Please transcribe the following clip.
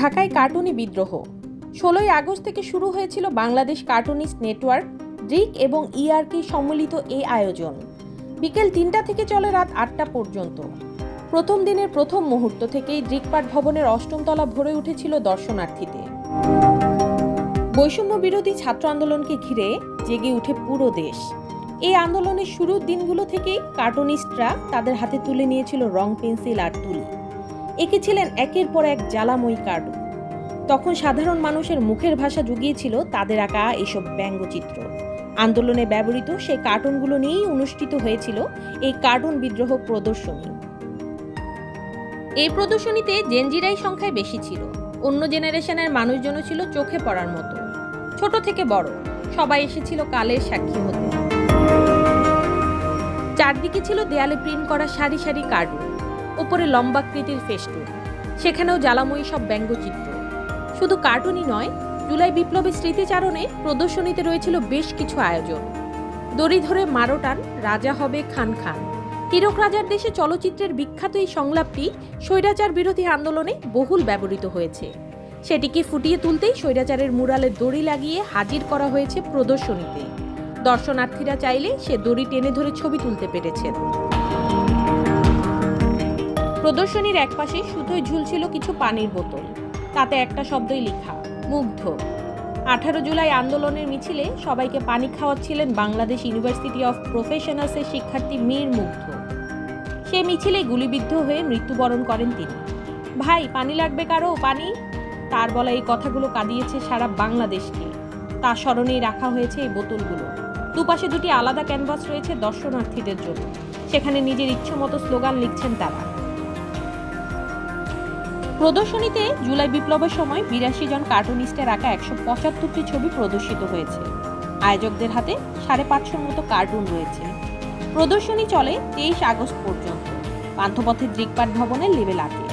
ঢাকায় কার্টুনি বিদ্রোহ। ষোলোই আগস্ট থেকে শুরু হয়েছিল বাংলাদেশ কার্টুনিস্ট নেটওয়ার্ক, ড্রিক এবং ইআরকি সম্মিলিত এই আয়োজন। বিকেল তিনটা থেকে চলে রাত আটটা পর্যন্ত। প্রথম দিনের প্রথম মুহূর্ত থেকেই ড্রিকপাট ভবনের অষ্টম তলা ভরে উঠেছিল দর্শনার্থীতে। বৈষম্য বিরোধী ছাত্র আন্দোলনকে ঘিরে জেগে উঠে পুরো দেশ। এই আন্দোলনের শুরুর দিনগুলো থেকেই কার্টুনিস্টরা তাদের হাতে তুলে নিয়েছিল রং, পেন্সিল আর তুলি। এঁকেছিলেন একের পর এক জ্বালাময়ী কার্টুন। তখন সাধারণ মানুষের মুখের ভাষা জুগিয়েছিল তাদের আঁকা এসব ব্যঙ্গচিত্র। আন্দোলনে ব্যবহৃত সেই কার্টুনগুলো নিয়েই অনুষ্ঠিত হয়েছিল এই কার্টুন বিদ্রোহ প্রদর্শনী। এই প্রদর্শনীতে জেনজিরাই সংখ্যায় বেশি ছিল। অন্য জেনারেশনের মানুষজনও ছিল চোখে পড়ার মতো। ছোট থেকে বড়, সবাই এসেছিল কালের সাক্ষী হতে। চারদিকে ছিল দেয়ালে প্রিন্ট করা সারি সারি কার্টুন। ওপরে লম্বাকৃতির ফেস্টুন। সেখানেও জ্বালাময়ী সব ব্যঙ্গচিত্র। শুধু কার্টুনই নয়, জুলাই বিপ্লবের স্মৃতিচারণে প্রদর্শনীতে রয়েছিল বেশ কিছু আয়োজন। দড়ি ধরে মারোটান, রাজা হবে খান খান। হীরক রাজার দেশে চলচ্চিত্রের বিখ্যাত এই সংলাপটি স্বৈরাচার বিরোধী আন্দোলনে বহুল ব্যবহৃত হয়েছে। সেটিকে ফুটিয়ে তুলতেই স্বৈরাচারের মুরালে দড়ি লাগিয়ে হাজির করা হয়েছে প্রদর্শনীতে। দর্শনার্থীরা চাইলে সে দড়ি টেনে ধরে ছবি তুলতে পেরেছেন। প্রদর্শনীর একপাশে সুতোয় ঝুলছিল কিছু পানির বোতল। তাতে একটা শব্দই লেখা, মুগ্ধ। আঠারো জুলাই আন্দোলনের মিছিলে সবাইকে পানি খাওয়াচ্ছিলেন বাংলাদেশ ইউনিভার্সিটি অফ প্রফেশনালসের শিক্ষার্থী মীর মুগ্ধ। সে মিছিলে গুলিবিদ্ধ হয়ে মৃত্যুবরণ করেন তিনি। ভাই, পানি লাগবে কারও? পানি? তার বলা এই কথাগুলো কাঁদিয়েছে সারা বাংলাদেশকে। তার স্মরণেই রাখা হয়েছে এই বোতলগুলো। দুপাশে দুটি আলাদা ক্যানভাস রয়েছে দর্শনার্থীদের জন্য। সেখানে নিজের ইচ্ছে মতো স্লোগান লিখছেন তারা। প্রদর্শনীতে জুলাই বিপ্লবের সময় বিরাশি জন কার্টুনিস্টের আঁকা একশো পঁচাত্তরটি ছবি প্রদর্শিত হয়েছে। আয়োজকদের হাতে সাড়ে পাঁচশোর মতো কার্টুন রয়েছে। প্রদর্শনী চলে তেইশ আগস্ট পর্যন্ত। পান্থপথের দিকপাট ভবনের লেভেল আটে।